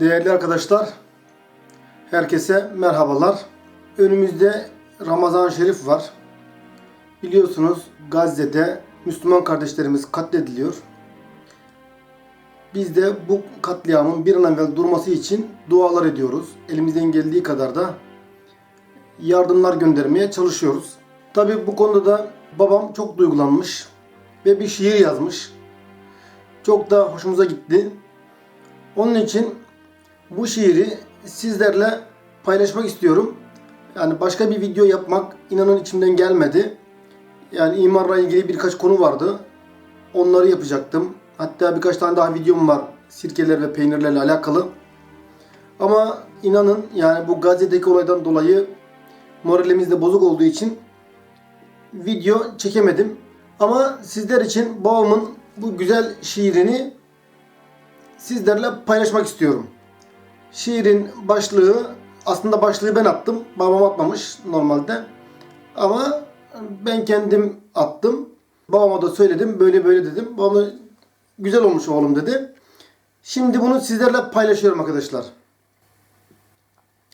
Değerli arkadaşlar, herkese merhabalar. Önümüzde Ramazan Şerif var. Biliyorsunuz Gazze'de Müslüman kardeşlerimiz katlediliyor. Biz de bu katliamın bir an evvel durması için dualar ediyoruz. Elimizden geldiği kadar da yardımlar göndermeye çalışıyoruz. Tabi bu konuda da babam çok duygulanmış ve bir şiir yazmış. Çok da hoşumuza gitti. Onun için bu şiiri sizlerle paylaşmak istiyorum. Yani başka bir video yapmak inanın içimden gelmedi. Yani imarla ilgili birkaç konu vardı. Onları yapacaktım. Hatta birkaç tane daha videom var sirkeler ve peynirlerle alakalı. Ama inanın yani bu Gazze'deki olaydan dolayı moralimiz de bozuk olduğu için video çekemedim. Ama sizler için babamın bu güzel şiirini sizlerle paylaşmak istiyorum. Şiirin başlığı aslında başlığı ben attım. Babam atmamış normalde. Ama ben kendim attım. Babama da söyledim. Böyle böyle dedim. Babam güzel olmuş oğlum dedi. Şimdi bunu sizlerle paylaşıyorum arkadaşlar.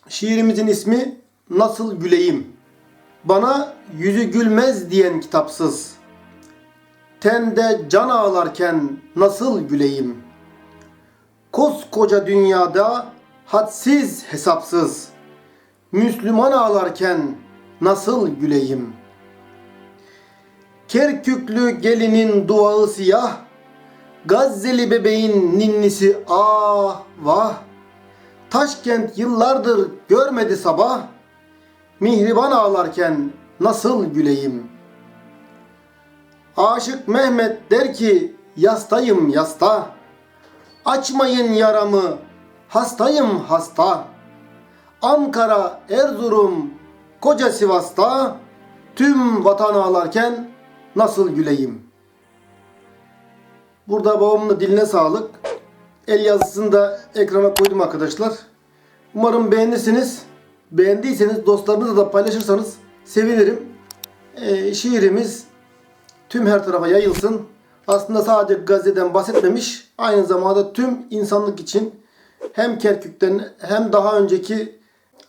Şiirimizin ismi Nasıl Güleyim. Bana yüzü gülmez diyen kitapsız. Tende can ağlarken nasıl güleyim? Koskoca dünyada hadsiz hesapsız. Müslüman ağlarken nasıl güleyim? Kerküklü gelinin duağı siyah. Gazze'li bebeğin ninnisi ah vah. Taşkent yıllardır görmedi sabah. Mihriban ağlarken nasıl güleyim? Aşık Mehmet der ki yastayım yasta. Açmayın yaramı hastayım hasta. Ankara, Erzurum, koca Sivas'ta tüm vatan ağlarken nasıl güleyim? Burada babamın da diline sağlık. El yazısını da ekrana koydum arkadaşlar. Umarım beğenirsiniz. Beğendiyseniz dostlarınızla da paylaşırsanız sevinirim. Ee, şiirimiz tüm her tarafa yayılsın. Aslında sadece Gazze'den bahsetmemiş. Aynı zamanda tüm insanlık için hem Kerkük'ten hem daha önceki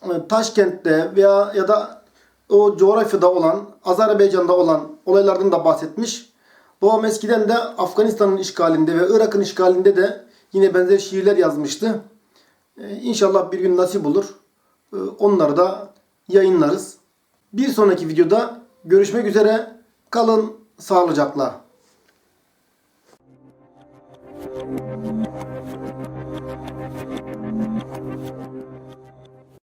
e, Taşkent'te veya ya da o coğrafyada olan, Azerbaycan'da olan olaylardan da bahsetmiş. Babam eskiden de Afganistan'ın işgalinde ve Irak'ın işgalinde de yine benzer şiirler yazmıştı. Ee, İnşallah bir gün nasip olur. Ee, Onları da yayınlarız. Bir sonraki videoda görüşmek üzere. Kalın sağlıcakla. Thank you.